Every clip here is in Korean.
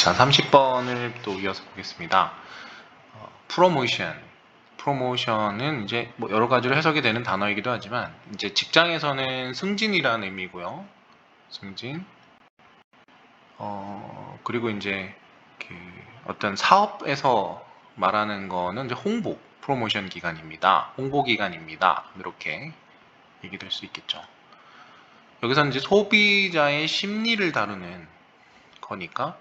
자, 30번을 또 이어서 보겠습니다. 어, 프로모션. 프로모션은 이제 뭐 여러 가지로 해석이 되는 단어이기도 하지만 이제 직장에서는 승진이라는 의미고요. 승진. 어, 그리고 이제 그 어떤 사업에서 말하는 거는 이제 홍보, 프로모션 기간입니다. 홍보 기간입니다. 이렇게 얘기될 수 있겠죠. 여기서는 이제 소비자의 심리를 다루는 거니까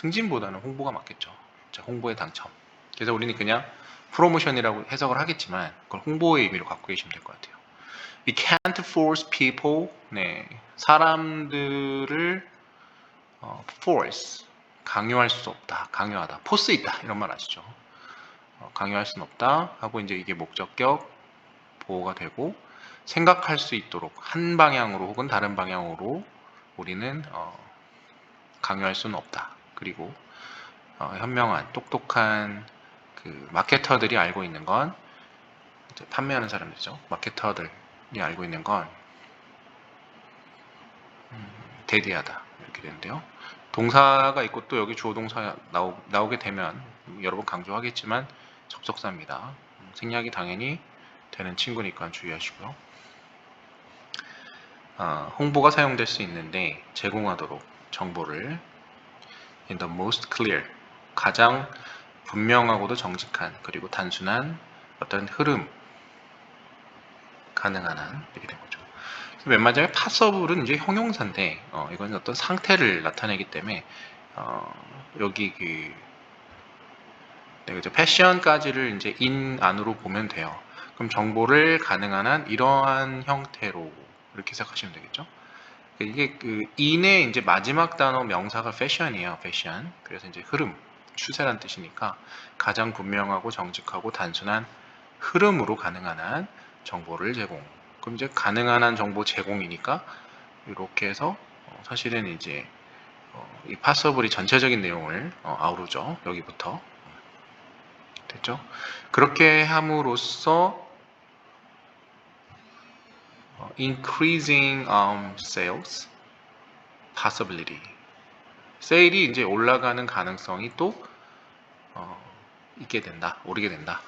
승진보다는 홍보가 맞겠죠. 자, 홍보의 당첨. 그래서 우리는 그냥 프로모션이라고 해석을 하겠지만 그걸 홍보의 의미로 갖고 계시면 될 것 같아요. We can't force people, 네, 사람들을 어, force, 강요할 수 없다, 강요하다, 포스 있다 이런 말 아시죠? 어, 강요할 수는 없다 하고 이제 이게 목적격 보호가 되고 생각할 수 있도록 한 방향으로 혹은 다른 방향으로 우리는 어, 강요할 수는 없다. 그리고 어, 현명한 똑똑한 그 마케터들이 알고 있는 건 판매하는 사람들이죠. 마케터들이 알고 있는 건 음, 대디하다 이렇게 되는데요. 동사가 있고 또 여기 주어 동사 나오, 나오게 되면 여러 번 강조하겠지만 접속사입니다. 음, 생략이 당연히 되는 친구니까 주의하시고요. 어, 홍보가 사용될 수 있는데 제공하도록 정보를 in the most clear 가장 분명하고도 정직한 그리고 단순한 어떤 흐름 가능한 한 이렇게 된 거죠. 마지막에 파서블은 이제 형용사인데 어, 이건 어떤 상태를 나타내기 때문에 어, 여기 그 네, 그죠. 패션까지를 이제 인 안으로 보면 돼요. 그럼 정보를 가능한 한 이러한 형태로 이렇게 생각하시면 되겠죠. 이게 그 인의 이제 마지막 단어 명사가 패션이에요. 패션. 그래서 이제 흐름, 추세란 뜻이니까 가장 분명하고 정직하고 단순한 흐름으로 가능한 한 정보를 제공. 그럼 이제 가능한 한 정보 제공이니까 이렇게 해서 어, 사실은 이제 어, 이 파서블이 전체적인 내용을 어, 아우르죠. 여기부터 됐죠? 그렇게 함으로써 어, increasing um, sales possibility. 세일이 이제 올라가는 가능성이 또 어, 있게 된다, 오르게 된다.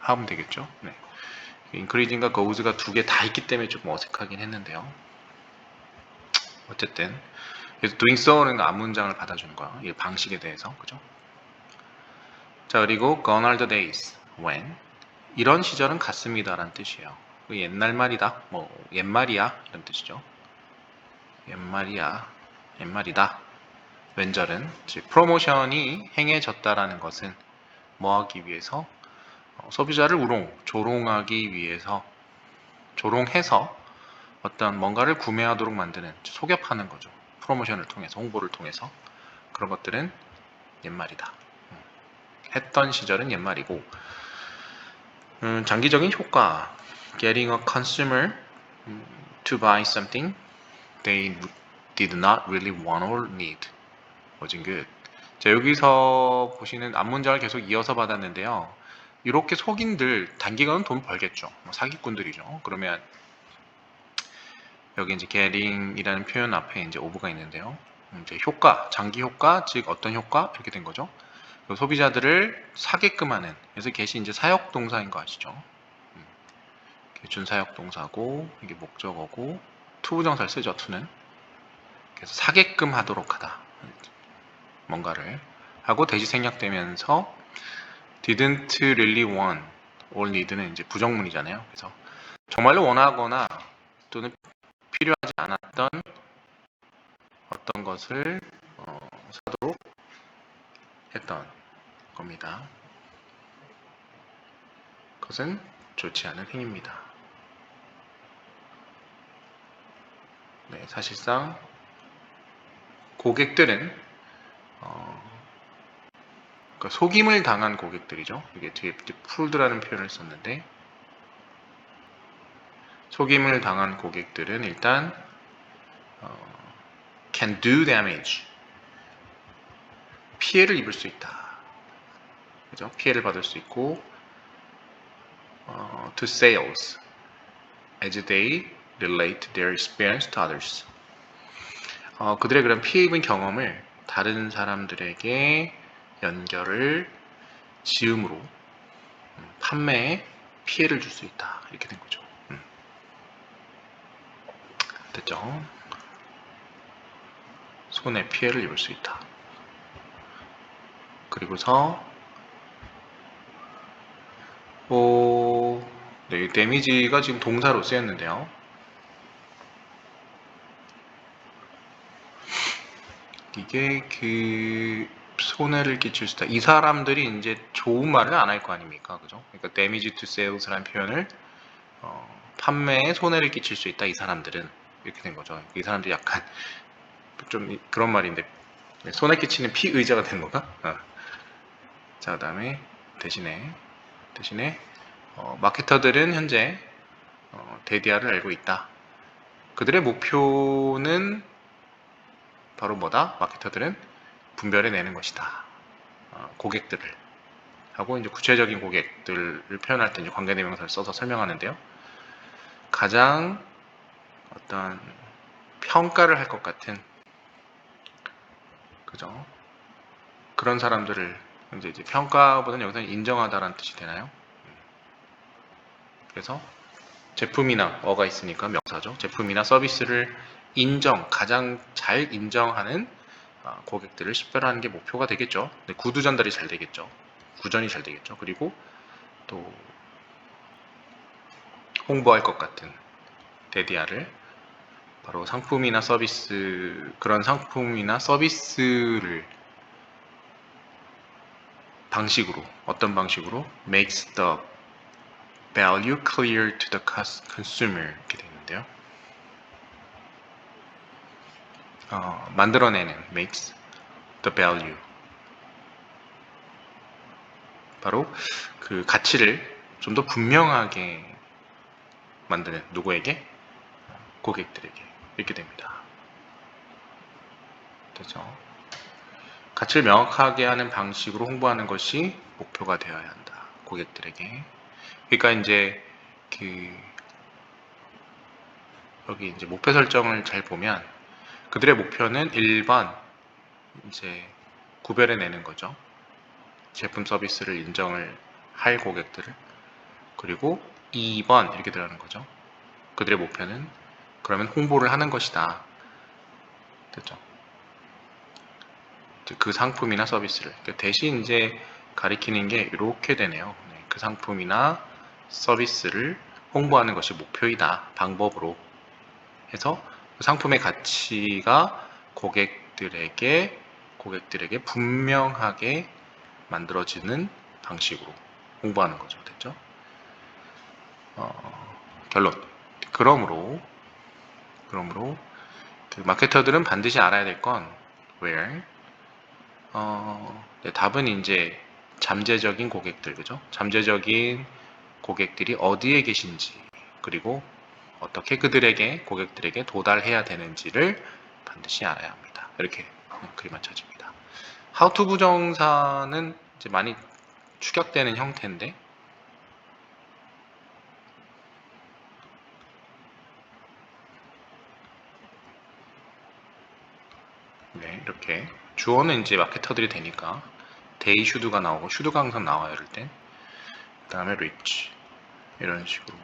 하면 되겠죠. 네. increasing과 goes가 두 개 다 있기 때문에 조금 어색하긴 했는데요. 어쨌든 그래서 doing so는 앞문장을 받아주는 거야. 이 방식에 대해서 그죠? 자 그리고 gone are the days when 이런 시절은 갔습니다라는 뜻이에요. 그 옛날 말이다, 뭐 옛말이야 이런 뜻이죠. 옛말이야, 옛말이다. 왼절은 즉 프로모션이 행해졌다라는 것은 뭐 하기 위해서 어, 소비자를 우롱, 조롱하기 위해서 조롱해서 어떤 뭔가를 구매하도록 만드는 속여파는 거죠. 프로모션을 통해서 홍보를 통해서 그런 것들은 옛말이다. 음, 했던 시절은 옛말이고 음, 장기적인 효과 getting a consumer to buy something they did not really want or need wasn't good. 자, 여기서 보시는 앞문장을 계속 이어서 받았는데요. 이렇게 속인들 단기간은 돈 벌겠죠. 뭐 사기꾼들이죠. 그러면 여기 이제 getting이라는 표현 앞에 이제 오브가 있는데요. 이제 효과, 장기 효과, 즉 어떤 효과 이렇게 된 거죠. 소비자들을 사게끔 하는. 그래서 get이 이제 사역 동사인 거 아시죠? 준사역 동사고 이게 목적어고 투부정사를 쓰죠. 투는 그래서 사게끔 하도록 하다. 뭔가를 하고 대시 생략되면서 didn't really want or need는 이제 부정문이잖아요. 그래서 정말로 원하거나 또는 필요하지 않았던 어떤 것을 어, 사도록 했던 겁니다. 그것은 좋지 않은 행위입니다. 네, 사실상 고객들은 어, 그러니까 속임을 당한 고객들이죠. 이게 뒤에 풀드라는 표현을 썼는데 속임을 당한 고객들은 일단 어, can do damage 피해를 입을 수 있다. 그죠? 피해를 받을 수 있고 어, to sales as they relate their experience to others. 어, 그들의 그런 피해 입은 경험을 다른 사람들에게 연결을 지음으로 음, 판매에 피해를 줄 수 있다. 이렇게 된 거죠. 음. 됐죠? 손에 피해를 입을 수 있다. 그리고서 어, 네, 데미지가 지금 동사로 쓰였는데요. 이게 그 손해를 끼칠 수 있다. 이 사람들이 이제 좋은 말을 안 할 거 아닙니까? 그죠? 그러니까 damage to sales라는 표현을 어, 판매에 손해를 끼칠 수 있다. 이 사람들은 이렇게 된 거죠. 이 사람들이 약간 좀 그런 말인데 손해 끼치는 피의자가 되는 건가? 어. 자, 그다음에 대신에 대신에 어, 마케터들은 현재 어, 데디아를 알고 있다. 그들의 목표는 바로 뭐다? 마케터들은 분별해 내는 것이다. 어, 고객들을 하고 이제 구체적인 고객들을 표현할 때 이제 관계대명사를 써서 설명하는데요. 가장 어떤 평가를 할 것 같은 그죠? 그런 사람들을 이제, 이제 평가보다는 여기서 인정하다라는 뜻이 되나요? 그래서 제품이나 어가 있으니까 명사죠. 제품이나 서비스를 인정, 가장 잘 인정하는 아, 고객들을 식별하는 게 목표가 되겠죠. 네, 구두 전달이 잘 되겠죠. 구전이 잘 되겠죠. 그리고 또 홍보할 것 같은 데디아를 바로 상품이나 서비스 그런 상품이나 서비스를 방식으로 어떤 방식으로 makes the value clear to the consumer 이렇게 되어 있는데요. 어, 만들어내는 makes the value 바로 그 가치를 좀 더 분명하게 만드는 누구에게 고객들에게 이렇게 됩니다. 됐죠? 가치를 명확하게 하는 방식으로 홍보하는 것이 목표가 되어야 한다. 고객들에게. 그러니까 이제 그 여기 이제 목표 설정을 잘 보면 그들의 목표는 1번 이제 구별해 내는 거죠. 제품 서비스를 인정을 할 고객들을 그리고 2번 이렇게 들어가는 거죠. 그들의 목표는 그러면 홍보를 하는 것이다. 됐죠? 그 상품이나 서비스를 그러니까 대신 이제 가리키는 게 이렇게 되네요. 네, 그 상품이나 서비스를 홍보하는 것이 목표이다. 방법으로 해서 그 상품의 가치가 고객들에게 고객들에게 분명하게 만들어지는 방식으로 홍보하는 거죠. 됐죠? 어, 결론. 그러므로 그러므로 그 마케터들은 반드시 알아야 될 건 where 어, 네, 답은 이제 잠재적인 고객들 그죠? 잠재적인 고객들이 어디에 계신지 그리고 어떻게 그들에게 고객들에게 도달해야 되는지를 반드시 알아야 합니다. 이렇게 그림 맞춰집니다. to 부정사는 이제 많이 추격되는 형태인데 네, 이렇게 주어는 이제 마케터들이 되니까 데이 슈드가 나오고 슈드가 항상 나와요 이럴 땐. 그 다음에 리치 이런 식으로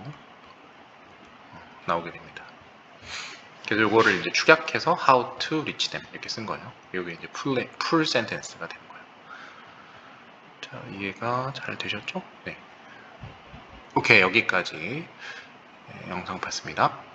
나오게 됩니다. 그래서 이거를 이제 축약해서 how to reach them 이렇게 쓴 거예요. 여기 이제 full, full sentence가 되는 거예요. 자, 이해가 잘 되셨죠? 네. 오케이, 여기까지 네, 영상 봤습니다.